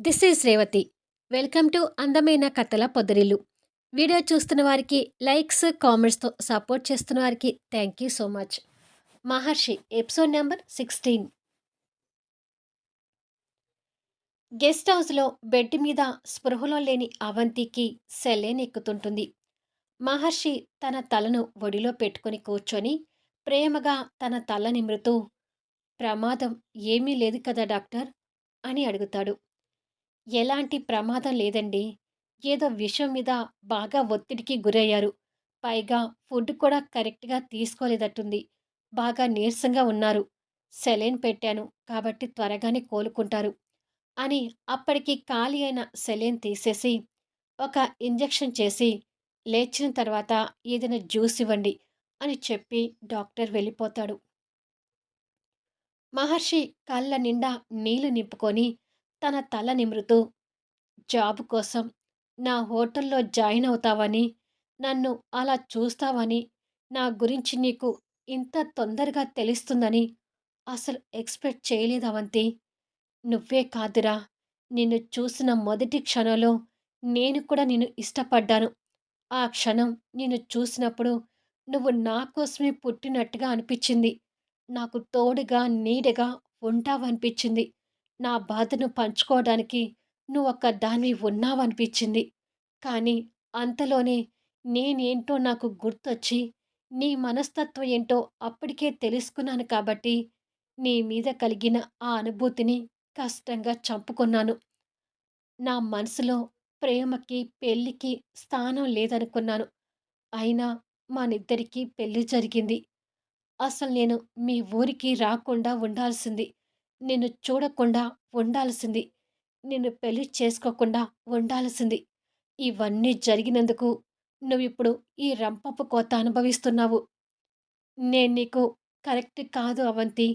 This is Revathi. Welcome to అందమైన కథల పొదరిల్లు. Video చూస్తున్న వారికి లైక్స్ కామెంట్స్తో సపోర్ట్ చేస్తున్న వారికి thank you so much. Maharshi episode number sixteen. Guest హౌస్లో బెడ్ మీద స్పృహలో లేని అవంతికి సెలేన్ ఎక్కుతుంటుంది. మహర్షి తన తలను ఒడిలో పెట్టుకుని కూర్చొని ప్రేమగా తన తల నిమ్రుతూ ప్రమాదం ఏమీ లేదు కదా డాక్టర్? అని అడుగుతాడు. ఎలాంటి ప్రమాదం లేదండి. ఏదో విషయం మీద బాగా ఒత్తిడికి గురయ్యారు. పైగా ఫుడ్ కూడా కరెక్ట్గా తీసుకోలేదట్టుంది. బాగా నీరసంగా ఉన్నారు. సెలైన్ పెట్టాను కాబట్టి త్వరగానే కోలుకుంటారు అని అప్పటికి ఖాళీ అయిన సెలైన్ తీసేసి ఒక ఇంజెక్షన్ చేసి లేచిన తర్వాత ఏదైనా జ్యూస్ ఇవ్వండి అని చెప్పి డాక్టర్ వెళ్ళిపోతాడు. మహర్షి కళ్ళ నిండా నీళ్ళు నింపుకొని తన తల నిమురుతూ జాబ్ కోసం నా హోటల్లో జాయిన్ అవుతావని నన్ను అలా చూస్తావని నా గురించి నీకు ఇంత తొందరగా తెలుస్తుందని అసలు ఎక్స్పెక్ట్ చేయలేదవంతి నువ్వే కాదురా నిన్ను చూసిన మొదటి క్షణంలో నేను కూడా నిన్ను ఇష్టపడ్డాను. ఆ క్షణం నిన్ను చూసినప్పుడు నువ్వు నా కోసమే పుట్టినట్టుగా అనిపించింది. నాకు తోడుగా నీడగా ఉంటావనిపించింది. నా బాధను పంచుకోవడానికి నువ్వు ఒక్క దానివి ఉన్నావనిపించింది కానీ అంతలోనే నేనేంటో నాకు గుర్తొచ్చి నీ మనస్తత్వం ఏంటో అప్పటికే తెలుసుకున్నాను కాబట్టి నీ మీద కలిగిన ఆ అనుభూతిని కష్టంగా చంపుకున్నాను. నా మనసులో ప్రేమకి పెళ్ళికి స్థానం లేదనుకున్నాను. అయినా మనిద్దరికీ పెళ్ళి జరిగింది. అసలు నేను మీ ఊరికి రాకుండా ఉండాల్సింది. నిన్ను చూడకుండా ఉండాల్సింది. నిన్ను పెళ్ళి చేసుకోకుండా ఉండాల్సింది. ఇవన్నీ జరిగినందుకు నువ్విప్పుడు ఈ రంపపు కోత అనుభవిస్తున్నావు. నేను నీకు కరెక్ట్ కాదు అవంతి.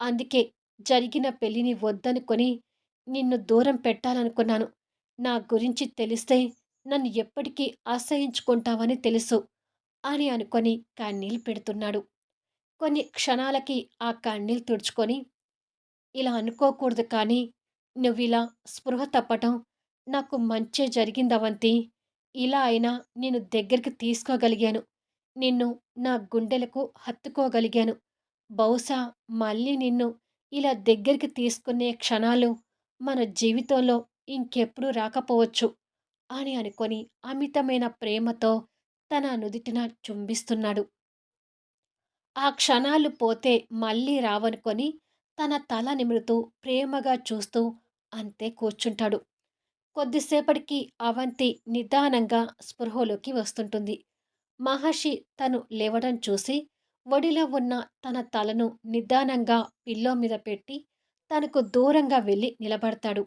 అందుకే జరిగిన పెళ్ళిని వద్దనుకొని నిన్ను దూరం పెట్టాలనుకున్నాను. నా గురించి తెలిస్తే నన్ను ఎప్పటికీ అసహించుకుంటావని తెలుసు అని అనుకొని కన్నీళ్ళు పెడుతున్నాడు. కొన్ని క్షణాలకి ఆ కన్నీళ్ళు తుడుచుకొని ఇలా అనుకోకూడదు కానీ నువ్విలా స్పృహ తప్పటం నాకు మంచే జరిగిందవంతి ఇలా అయినా నేను దగ్గరికి తీసుకోగలిగాను. నిన్ను నా గుండెలకు హత్తుకోగలిగాను. బహుశా మళ్ళీ నిన్ను ఇలా దగ్గరికి తీసుకునే క్షణాలు మన జీవితంలో ఇంకెప్పుడు రాకపోవచ్చు అని అనుకొని అమితమైన ప్రేమతో తన నుదిటిన చుంబిస్తున్నాడు. ఆ క్షణాలు పోతే మళ్ళీ రావనుకొని తన తల నిమురుతూ ప్రేమగా చూస్తూ అంతే కూర్చుంటాడు. కొద్దిసేపటికి అవంతి నిదానంగా స్పృహలోకి వస్తుంటుంది. మహర్షి తను లేవడం చూసి ఒడిలో ఉన్న తన తలను నిదానంగా పిల్లో మీద పెట్టి తనకు దూరంగా వెళ్ళి నిలబడతాడు.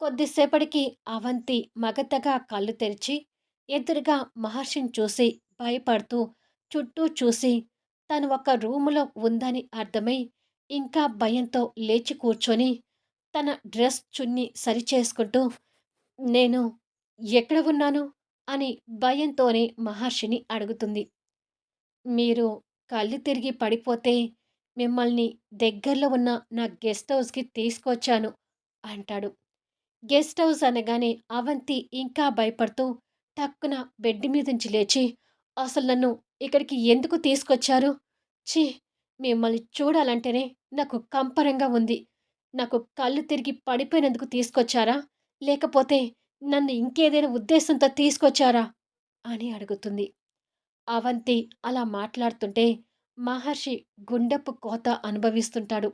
కొద్దిసేపటికి అవంతి మగతగా కళ్ళు తెరిచి ఎదురుగా మహర్షిని చూసి భయపడుతూ చుట్టూ చూసి తను ఒక రూములో ఉందని అర్థమై ఇంకా భయంతో లేచి కూర్చొని తన డ్రెస్ చున్ని సరిచేసుకుంటూ నేను ఎక్కడ ఉన్నాను? అని భయంతోనే మహర్షిని అడుగుతుంది. మీరు కళ్ళు తిరిగి పడిపోతే మిమ్మల్ని దగ్గరలో ఉన్న నా గెస్ట్ హౌస్కి తీసుకొచ్చాను అంటాడు. గెస్ట్ హౌస్ అనగానే అవంతి ఇంకా భయపడుతూ టక్కున బెడ్ మీద నుంచి లేచి అసలు నన్ను ఇక్కడికి ఎందుకు తీసుకొచ్చారు? ఛీ మిమ్మల్ని చూడాలంటేనే నాకు కంపరంగా ఉంది. నాకు కళ్ళు తిరిగి పడిపోయినందుకు తీసుకొచ్చారా? లేకపోతే నన్ను ఇంకేదైనా ఉద్దేశంతో తీసుకొచ్చారా? అని అడుగుతుంది. అవంతి అలా మాట్లాడుతుంటే మహర్షి గుండెపు కోత అనుభవిస్తుంటాడు.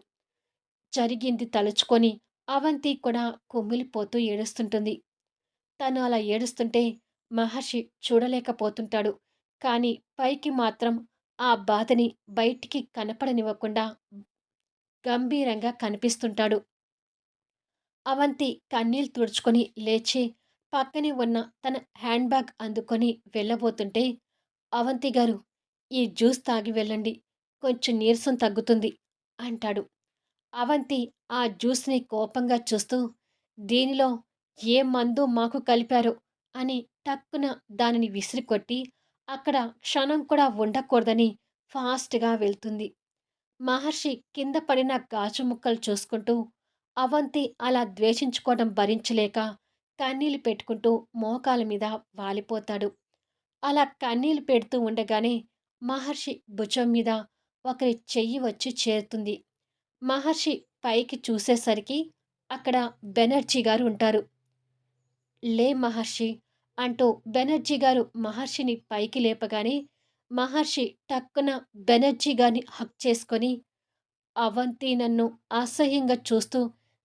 జరిగింది తలుచుకొని అవంతి కూడా కుమ్మిలిపోతూ ఏడుస్తుంటుంది. తను అలా ఏడుస్తుంటే మహర్షి చూడలేకపోతుంటాడు. కానీ పైకి మాత్రం ఆ బాధని బయటికి కనపడనివ్వకుండా గంభీరంగా కనిపిస్తుంటాడు. అవంతి కన్నీళ్ళు తుడుచుకొని లేచి పక్కనే ఉన్న తన హ్యాండ్ బ్యాగ్ అందుకొని వెళ్ళబోతుంటే అవంతి గారు ఈ జ్యూస్ తాగి వెళ్ళండి కొంచెం నీరసం తగ్గుతుంది అంటాడు. అవంతి ఆ జ్యూస్ని కోపంగా చూస్తూ దీనిలో ఏ మందు మాకు కలిపారో అని టక్కున దానిని విసిరికొట్టి అక్కడ క్షణం కూడా ఉండకూడదని ఫాస్ట్గా వెళ్తుంది మహర్షి కింద పడిన గాజు ముక్కలు చూసుకుంటూ అవంతి అలా ద్వేషించుకోవడం భరించలేక కన్నీళ్ళు పెట్టుకుంటూ మోకాల మీద వాలిపోతాడు. అలా కన్నీళ్ళు పెడుతూ ఉండగానే మహర్షి భుజం మీద ఒకరి చెయ్యి వచ్చి చేరుతుంది. మహర్షి పైకి చూసేసరికి అక్కడ బెనర్జీ గారు ఉంటారు. లే మహర్షి అంటూ బెనర్జీ గారు మహర్షిని పైకి లేపగానే మహర్షి టక్కున బెనర్జీ గారిని హక్ చేసుకొని అవంతి నన్ను అసహ్యంగా చూస్తూ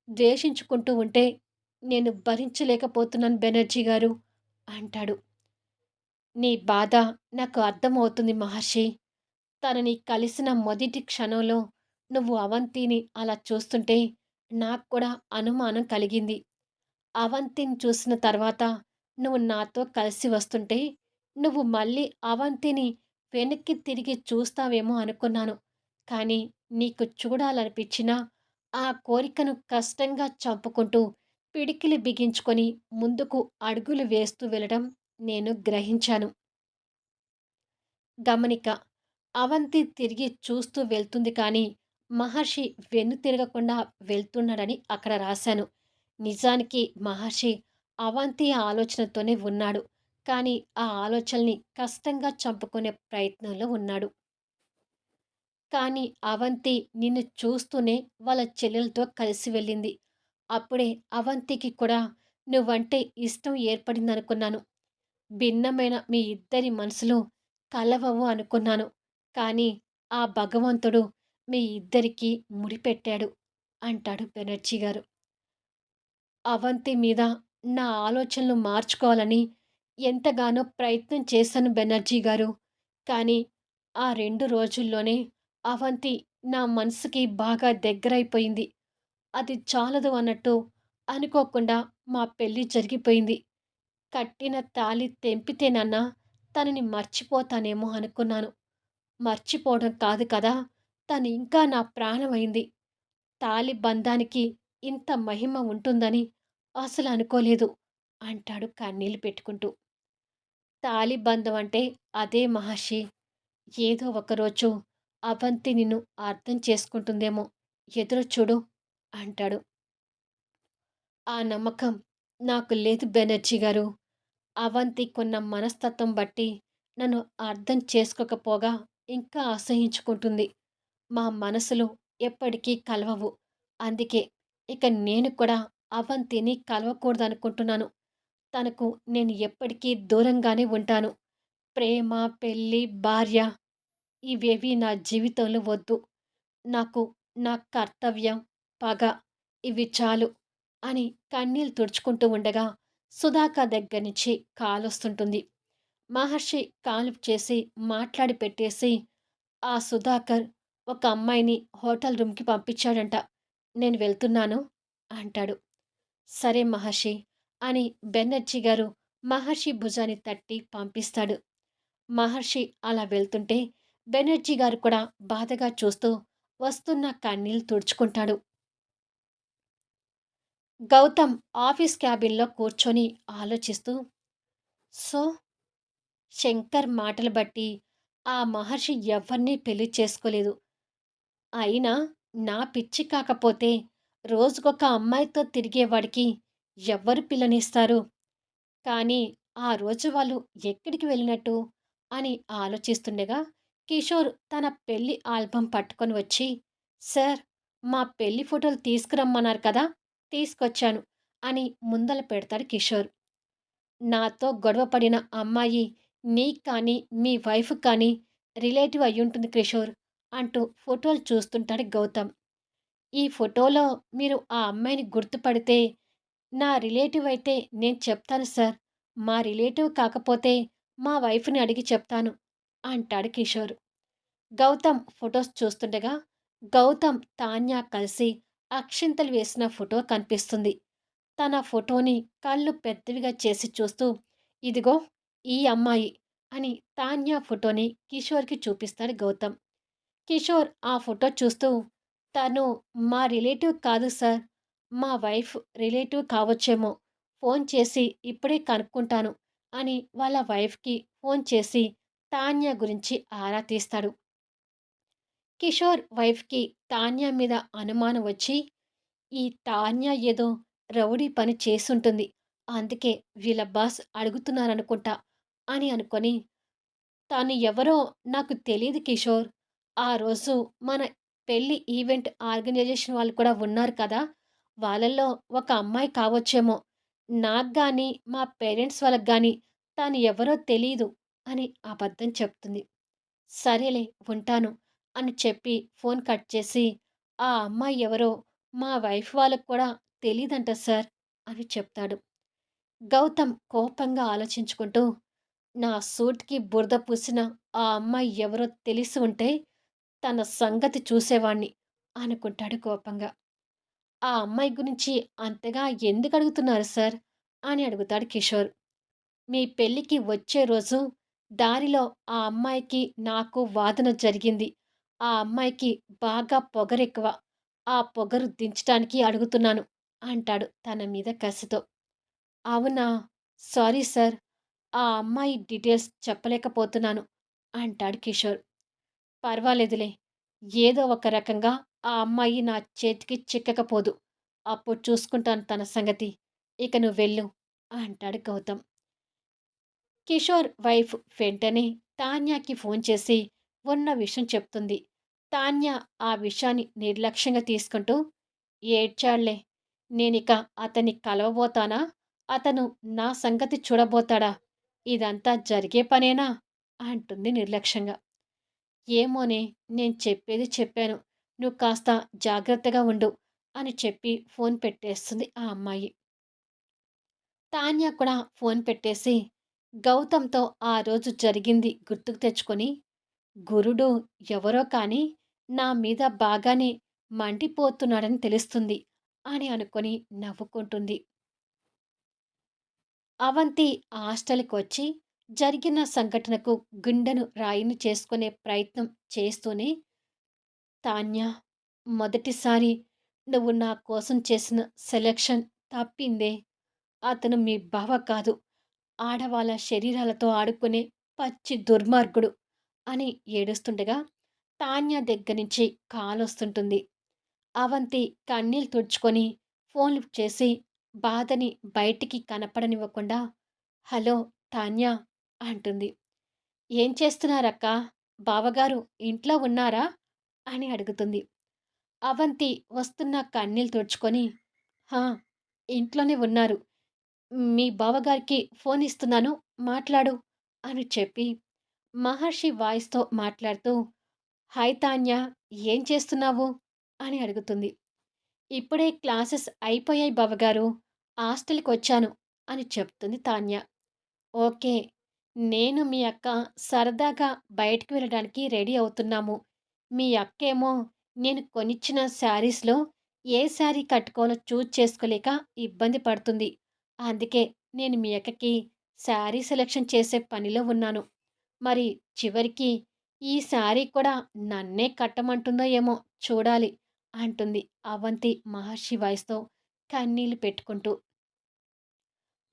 ద్వేషించుకుంటూ ఉంటే నేను భరించలేకపోతున్నాను బెనర్జీ గారు అంటాడు. నీ బాధ నాకు అర్థమవుతుంది మహర్షి. తనని కలిసిన మొదటి క్షణంలో నువ్వు అవంతిని అలా చూస్తుంటే నాకు కూడా అనుమానం కలిగింది. అవంతిని చూసిన తర్వాత నువ్వు నాతో కలిసి వస్తుంటే నువ్వు మళ్ళీ అవంతిని వెనక్కి తిరిగి చూస్తావేమో అనుకున్నాను. కానీ నీకు చూడాలనిపించినా ఆ కోరికను కష్టంగా చంపుకుంటూ పిడికిలి బిగించుకొని ముందుకు అడుగులు వేస్తూ వెళ్ళడం నేను గ్రహించాను. గమనిక అవంతి తిరిగి చూస్తూ వెళ్తుంది కానీ మహర్షి వెన్ను తిరగకుండా వెళ్తున్నాడని అక్కడ రాశాను. నిజానికి మహర్షి అవంతి ఆలోచనతోనే ఉన్నాడు. కానీ ఆ ఆలోచనల్ని కష్టంగా చంపుకునే ప్రయత్నంలో ఉన్నాడు. కానీ అవంతి నిన్ను చూస్తూనే వాళ్ళ చెల్లెలతో కలిసి వెళ్ళింది. అప్పుడే అవంతికి కూడా నువ్వంటే ఇష్టం ఏర్పడిందనుకున్నాను. భిన్నమైన మీ ఇద్దరి మనసులు కలవవు అనుకున్నాను. కానీ ఆ భగవంతుడు మీ ఇద్దరికీ ముడిపెట్టాడు అంటాడు బెనర్జీ గారు. అవంతి మీద నా ఆలోచనలు మార్చుకోవాలని ఎంతగానో ప్రయత్నం చేశాను బెనర్జీ గారు. కానీ ఆ రెండు రోజుల్లోనే అవంతి నా మనసుకి బాగా దగ్గరైపోయింది. అది చాలదు అన్నట్టు అనుకోకుండా మా పెళ్ళి జరిగిపోయింది. కట్టిన తాళి తెంపితేనన్నా తనని మర్చిపోతానేమో అనుకున్నాను. మర్చిపోవడం కాదు కదా! తను ఇంకా నా ప్రాణమైంది. తాళి బంధానికి ఇంత మహిమ ఉంటుందని అసలు అనుకోలేదు అంటాడు కన్నీళ్ళు పెట్టుకుంటూ. తాలిబంధం అంటే అదే మహర్షి. ఏదో ఒకరోజు అవంతి నిన్ను అర్థం చేసుకుంటుందేమో ఎదురు చూడు అంటాడు. ఆ నమ్మకం నాకు లేదు బెనర్జీ గారు. అవంతి కొన్న మనస్తత్వం బట్టి నన్ను అర్థం చేసుకోకపోగా ఇంకా అసహించుకుంటుంది. మా మనసులు ఎప్పటికీ కలవవు. అందుకే ఇక నేను కూడా అవంతిని కలవకూడదనుకుంటున్నాను. తనకు నేను ఎప్పటికీ దూరంగానే ఉంటాను. ప్రేమ, పెళ్ళి, భార్య ఇవేవి నా జీవితంలో వద్దు. నాకు నా కర్తవ్యం, పగ ఇవి చాలు అని కన్నీళ్ళు తుడుచుకుంటూ ఉండగా సుధాకర్ దగ్గర నుంచి కాలొస్తుంటుంది. మహర్షి కాలు చేసి మాట్లాడి పెట్టేసి ఆ సుధాకర్ ఒక అమ్మాయిని హోటల్ రూమ్‌కి పంపించాడంట. నేను వెళ్తున్నాను అంటాడు. సరే మహర్షి అని బెనర్జీ గారు మహర్షి భుజాన్ని తట్టి పంపిస్తాడు. మహర్షి అలా వెళ్తుంటే బెనర్జీ గారు కూడా బాధగా చూస్తూ వస్తున్న కన్నీళ్ళు తుడుచుకుంటాడు. గౌతమ్ ఆఫీస్ క్యాబిన్‌లో కూర్చొని ఆలోచిస్తూ సో శంకర్ మాటలు బట్టి ఆ మహర్షి ఎవరినీ పెళ్ళి చేసుకోలేదు. అయినా నా పిచ్చి కాకపోతే రోజుకొక అమ్మాయితో తిరిగేవాడికి ఎవ్వరు పిల్లనిస్తారు? కానీ ఆ రోజు వాళ్ళు ఎక్కడికి వెళ్ళినట్టు అని ఆలోచిస్తుండగా కిషోర్ తన పెళ్ళి ఆల్బం పట్టుకొని వచ్చి సార్ మా పెళ్ళి ఫోటోలు తీసుకురమ్మన్నారు కదా తీసుకొచ్చాను అని ముందల పెడతాడు కిషోర్ నాతో గొడవ పడిన అమ్మాయి నీకు కానీ మీ వైఫ్ కానీ రిలేటివ్ అయ్యుంటుంది కిషోర్ అంటూ ఫోటోలు చూస్తుంటాడు గౌతమ్ ఈ ఫోటోలో మీరు ఆ అమ్మాయిని గుర్తుపడితే నా రిలేటివ్ అయితే నేను చెప్తాను సార్. మా రిలేటివ్ కాకపోతే మా వైఫ్ని అడిగి చెప్తాను అంటాడు కిషోర్. గౌతమ్ ఫొటోస్ చూస్తుండగా గౌతమ్ తాన్యా కలిసి అక్షింతలు వేసిన ఫోటో కనిపిస్తుంది. తన ఫోటోని కళ్ళు పెద్దవిగా చేసి చూస్తూ ఇదిగో ఈ అమ్మాయి అని తాన్యా ఫోటోని కిషోర్కి చూపిస్తాడు గౌతమ్. కిషోర్ ఆ ఫోటో చూస్తూ తను మా రిలేటివ్ కాదు సార్ మా వైఫ్ రిలేటివ్ కావచ్చేమో ఫోన్ చేసి ఇప్పుడే కనుక్కుంటాను అని వాళ్ళ వైఫ్కి ఫోన్ చేసి తాన్యా గురించి ఆరా తీస్తాడు కిషోర్ వైఫ్కి తాన్యా మీద అనుమానం వచ్చి ఈ తాన్య ఏదో రౌడీ పని చేసుంటుంది. అందుకే వీళ్ళ బాస్ అడుగుతున్నారనుకుంటా అని అనుకొని, తను ఎవరో నాకు తెలియదు కిషోర్. ఆ రోజు మన పెళ్ళి ఈవెంట్ ఆర్గనైజేషన్ వాళ్ళు కూడా ఉన్నారు కదా! వాళ్ళల్లో ఒక అమ్మాయి కావచ్చేమో. నాకు కానీ మా పేరెంట్స్ వాళ్ళకి కానీ తాను ఎవరో తెలీదు అని అబద్ధం చెప్తుంది. సరేలే ఉంటాను అని చెప్పి ఫోన్ కట్ చేసి, ఆ అమ్మాయి ఎవరో మా వైఫ్ వాళ్ళకు కూడా తెలీదంట సార్ అని చెప్తాడు. గౌతమ్ కోపంగా ఆలోచించుకుంటూ, నా సూట్‌కి బురద పూసిన ఆ అమ్మాయి ఎవరో తెలిసి ఉంటే తన సంగతి చూసేవాణ్ణి అనుకుంటాడు కోపంగా. ఆ అమ్మాయి గురించి అంతగా ఎందుకు అడుగుతున్నారు సార్ అని అడుగుతాడు కిషోర్. మీ పెళ్ళికి వచ్చే రోజు దారిలో ఆ అమ్మాయికి నాకు వాదన జరిగింది. ఆ అమ్మాయికి బాగా పొగరెక్కువ. ఆ పొగరు దించటానికి అడుగుతున్నాను అంటాడు తన మీద కసితో. అవునా! Sorry sir. ఆ అమ్మాయి డీటెయిల్స్ చెప్పలేకపోతున్నాను అంటాడు కిషోర్. పర్వాలేదులే. ఏదో ఒక రకంగా ఆ అమ్మాయి నా చేతికి చిక్కకపోదు. అప్పుడు చూసుకుంటాను తన సంగతి. ఇక నువ్వు వెళ్ళు అంటాడు గౌతమ్. కిషోర్ వైఫ్ వెంటనే తాన్యాకి ఫోన్ చేసి ఉన్న విషయం చెప్తుంది. తాన్య ఆ విషయాన్ని నిర్లక్ష్యంగా తీసుకుంటూ ఏడ్చాళ్ళే. నేనిక అతన్ని కలవబోతానా? అతను నా సంగతి చూడబోతాడా? ఇదంతా జరిగే పనేనా? అంటుంది నిర్లక్ష్యంగా. ఏమోనే నేను చెప్పేది చెప్పాను. నువ్వు కాస్త జాగ్రత్తగా ఉండు అని చెప్పి ఫోన్ పెట్టేస్తుంది ఆ అమ్మాయి. తాన్య కూడా ఫోన్ పెట్టేసి గౌతమ్‌తో ఆ రోజు జరిగింది గుర్తుకు తెచ్చుకొని, గురుడు ఎవరో కానీ నా మీద బాగానే మండిపోతున్నాడని తెలుస్తుంది అని అనుకొని నవ్వుకుంటుంది. అవంతి హాస్టల్కి వచ్చి జరిగిన సంఘటనకు గుండెను రాయిని చేసుకునే ప్రయత్నం చేస్తూనే, తాన్య మొదటిసారి నువ్వు నా కోసం చేసిన సెలక్షన్ తప్పిందే. అతను మీ బావ కాదు. ఆడవాళ్ళ శరీరాలతో ఆడుకునే పచ్చి దుర్మార్గుడు అని ఏడుస్తుండగా తాన్య దగ్గర నుంచి కాలొస్తుంటుంది. అవంతి కన్నీళ్ళు తుడుచుకొని ఫోన్లు చేసి బాధని బయటికి కనపడనివ్వకుండా హలో తాన్య అంటుంది. ఏం చేస్తున్నారక్క? బావగారు ఇంట్లో ఉన్నారా? అని అడుగుతుంది. అవంతి వస్తున్న కన్నీళ్ళు తుడుచుకొని హా! ఇంట్లోనే ఉన్నారు. మీ బావగారికి ఫోన్ ఇస్తున్నాను మాట్లాడు అని చెప్పి మహర్షి వాయిస్‌తో మాట్లాడుతూ హాయ్ తాన్య ఏం చేస్తున్నావు? అని అడుగుతుంది. ఇప్పుడే క్లాసెస్ అయిపోయాయి బావగారు. హాస్టల్కి వచ్చాను అని చెప్తుంది తాన్య. ఓకే. నేను మీ అక్క సరదాగా బయటికి వెళ్ళడానికి రెడీ అవుతున్నాము. మీ అక్కేమో నేను కొనిచ్చిన శారీస్‌లో ఏ శారీ కట్టుకోవాలో చూజ్ చేసుకోలేక ఇబ్బంది పడుతుంది. అందుకే నేను మీ అక్కకి శారీ సెలక్షన్ చేసే పనిలో ఉన్నాను. మరి చివరికి ఈ శారీ కూడా నన్నే కట్టమంటుందో ఏమో చూడాలి అంటుంది అవంతి మహర్షి వాయిస్‌తో కన్నీళ్ళు పెట్టుకుంటూ.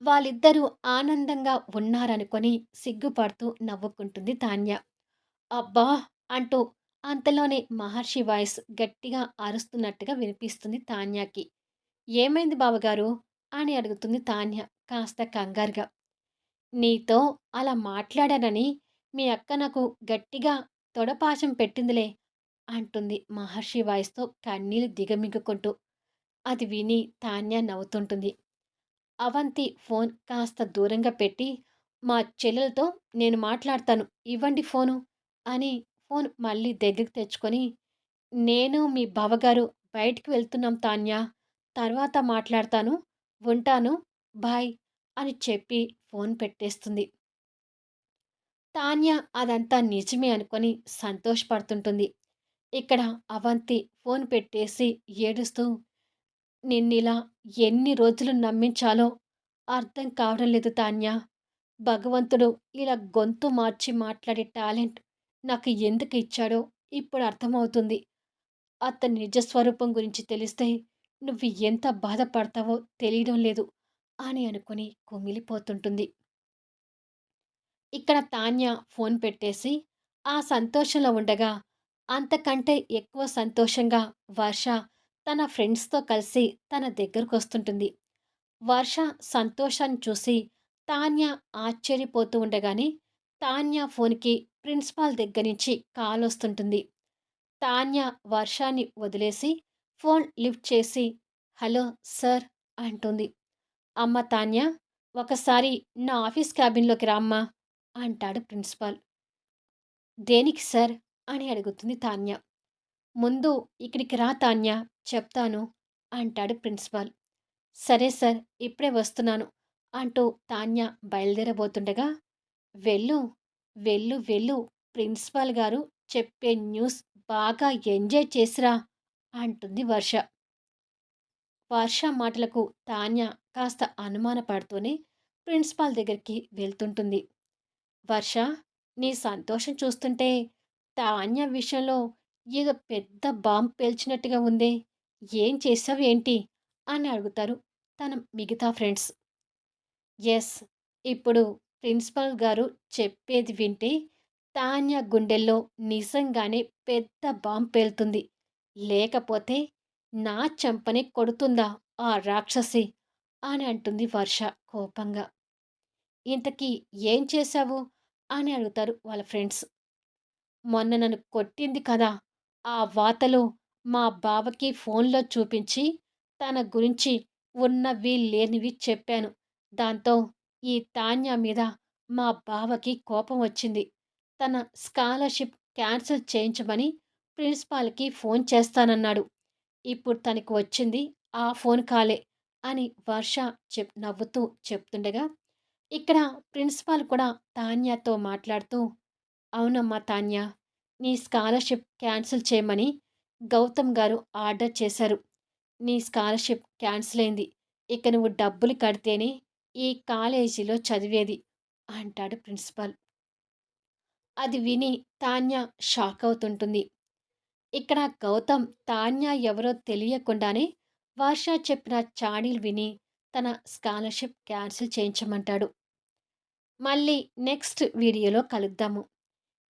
వాళ్ళిద్దరూ ఆనందంగా ఉన్నారనుకొని సిగ్గుపడుతూ నవ్వుకుంటుంది తాన్య. అబ్బా! అంటూ అంతలోనే మహర్షి వాయిస్ గట్టిగా అరుస్తున్నట్టుగా వినిపిస్తుంది తాన్యకి. ఏమైంది బావగారు? అని అడుగుతుంది తాన్య కాస్త కంగారుగా. నీతో అలా మాట్లాడానని మీ అక్క నాకు గట్టిగా తొడపాశం పెట్టిందిలే అంటుంది మహర్షి వాయిస్‌తో కన్నీళ్ళు దిగమింగుకుంటూ. అది విని తాన్య నవ్వుతుంటుంది. అవంతి ఫోన్ కాస్త దూరంగా పెట్టి మా చెల్లెలతో నేను మాట్లాడతాను ఇవ్వండి ఫోను అని ఫోన్ మళ్ళీ దగ్గరికి తెచ్చుకొని నేను మీ బావగారు బయటికి వెళ్తున్నాం తాన్య తర్వాత మాట్లాడతాను ఉంటాను బాయ్ అని చెప్పి ఫోన్ పెట్టేస్తుంది. తాన్య అదంతా నిజమే అనుకొని సంతోషపడుతుంటుంది. ఇక్కడ అవంతి ఫోన్ పెట్టేసి ఏడుస్తూ నిన్నిలా ఎన్ని రోజులు నమ్మించాలో అర్థం కావడం లేదు తాన్య. భగవంతుడు ఇలా గొంతు మార్చి మాట్లాడే టాలెంట్ నాకు ఎందుకు ఇచ్చాడో ఇప్పుడు అర్థమవుతుంది. అతని నిజస్వరూపం గురించి తెలిస్తే నువ్వు ఎంత బాధపడతావో తెలియడం లేదు అని అనుకుని కుమిలిపోతుంటుంది. ఇక్కడ తాన్య ఫోన్ పెట్టేసి ఆ సంతోషంలో ఉండగా అంతకంటే ఎక్కువ సంతోషంగా వర్ష తన ఫ్రెండ్స్‌తో కలిసి తన దగ్గరకు వస్తుంటుంది వర్ష సంతోషాన్ని చూసి తాన్య ఆశ్చర్యపోతూ ఉండగానే తాన్య ఫోన్‌కి ప్రిన్సిపాల్ దగ్గర నుంచి కాల్ వస్తుంటుంది తాన్య వర్షాన్ని వదిలేసి ఫోన్ లిఫ్ట్ చేసి హలో సార్ అంటుంది. అమ్మ తాన్య ఒకసారి నా ఆఫీస్ క్యాబిన్‌లోకి రామ్మా అంటాడు ప్రిన్సిపాల్. దేనికి సార్ అని అడుగుతుంది తాన్య. ముందు ఇక్కడికి రా తాన్య చెప్తాను అంటాడు ప్రిన్సిపాల్. సరే సార్ ఇప్పుడే వస్తున్నాను అంటూ తాన్య బయలుదేరబోతుండగా వెళ్ళు వెళ్ళు వెళ్ళు ప్రిన్సిపాల్ గారు చెప్పే న్యూస్ బాగా ఎంజాయ్ చేసిరా అంటుంది వర్ష. వర్ష మాటలకు తాన్య కాస్త అనుమానపడుతూనే ప్రిన్సిపాల్ దగ్గరికి వెళ్తుంటుంది. వర్ష నీ సంతోషం చూస్తుంటే తాన్య విషయంలో ఇక పెద్ద బాంబ్ పేల్చినట్టుగా ఉందే? ఏం చేసావు ఏంటి? అని అడుగుతారు తన మిగతా ఫ్రెండ్స్. ఎస్ ఇప్పుడు ప్రిన్సిపల్ గారు చెప్పేది వింటే తాన్య గుండెల్లో నిజంగానే పెద్ద బాంబ్ పేలుతుంది. లేకపోతే నా చెంపని కొడుతుందా ఆ రాక్షసి? అని అంటుంది వర్ష కోపంగా. ఇంతకీ ఏం చేశావు? అని అడుగుతారు వాళ్ళ ఫ్రెండ్స్. మొన్న నన్ను కొట్టింది కదా? ఆ వాతలు మా బావకి ఫోన్లో చూపించి తన గురించి ఉన్నవి లేనివి చెప్పాను. దాంతో ఈ తాన్య మీద మా బావకి కోపం వచ్చింది. తన స్కాలర్షిప్ క్యాన్సిల్ చేయించమని ప్రిన్సిపాల్కి ఫోన్ చేస్తానన్నాడు. ఇప్పుడు తనకు వచ్చింది ఆ ఫోన్ కాలే అని వర్ష చెప్ నవ్వుతూ చెప్తుండగా ఇక్కడ ప్రిన్సిపాల్ కూడా తాన్యాతో మాట్లాడుతూ అవునమ్మా తాన్య నీ స్కాలర్షిప్ క్యాన్సిల్ చేయమని గౌతమ్ గారు ఆర్డర్ చేశారు. నీ స్కాలర్షిప్ క్యాన్సిల్ అయింది. ఇక నువ్వు డబ్బులు కడితేనే ఈ కాలేజీలో చదివేది అంటాడు ప్రిన్సిపాల్. అది విని తాన్య షాక్ అవుతుంటుంది. ఇక్కడ గౌతమ్ తాన్య ఎవరో తెలియకుండానే వర్ష చెప్పిన చాడీలు విని తన స్కాలర్షిప్ క్యాన్సిల్ చేయించమంటాడు. మళ్ళీ నెక్స్ట్ వీడియోలో కలుద్దాము.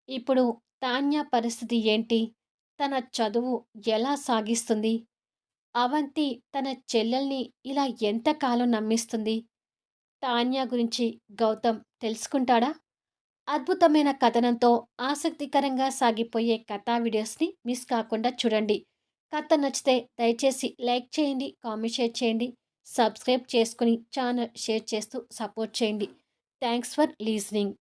ఇప్పుడు తాన్య పరిస్థితి ఏంటి? తన చదువు ఎలా సాగిస్తుంది? అవంతి తన చెల్లెల్ని ఇలా ఎంతకాలం నమ్మిస్తుంది? తాన్య గురించి గౌతమ్ తెలుసుకుంటాడా? అద్భుతమైన కథనంతో ఆసక్తికరంగా సాగిపోయే కథా వీడియోస్ని మిస్ కాకుండా చూడండి. కథ నచ్చితే దయచేసి లైక్ చేయండి కామెంట్ షేర్ చేయండి సబ్స్క్రైబ్ చేసుకుని ఛానల్ షేర్ చేస్తూ సపోర్ట్ చేయండి. Thanks for listening.